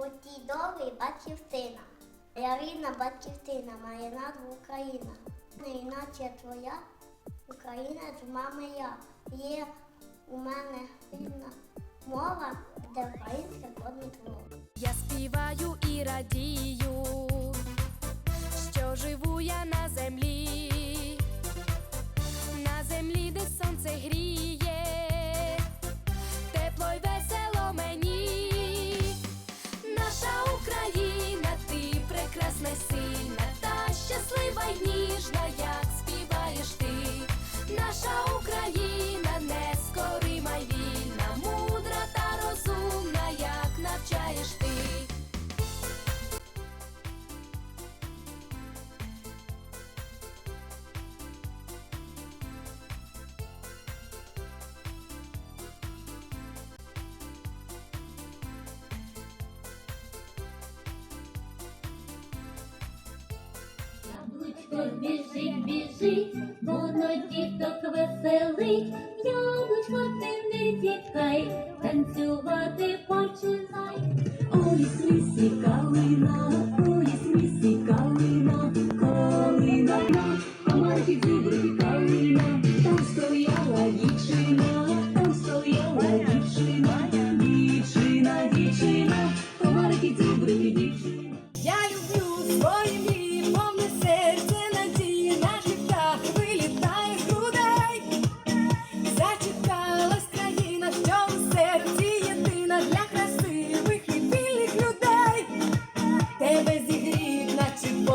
золотій довгий батьківщина. Я рідна батьківщина, моя назва Україна. Не іначе твоя Україна з мами я. Є у мене рідна мова, де українське кодне слово. Я співаю і радію, Яблучко біжить, біжить, воно діток веселить, яблучко ти не тікай, танцювати починай. Ой,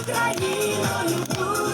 Україною.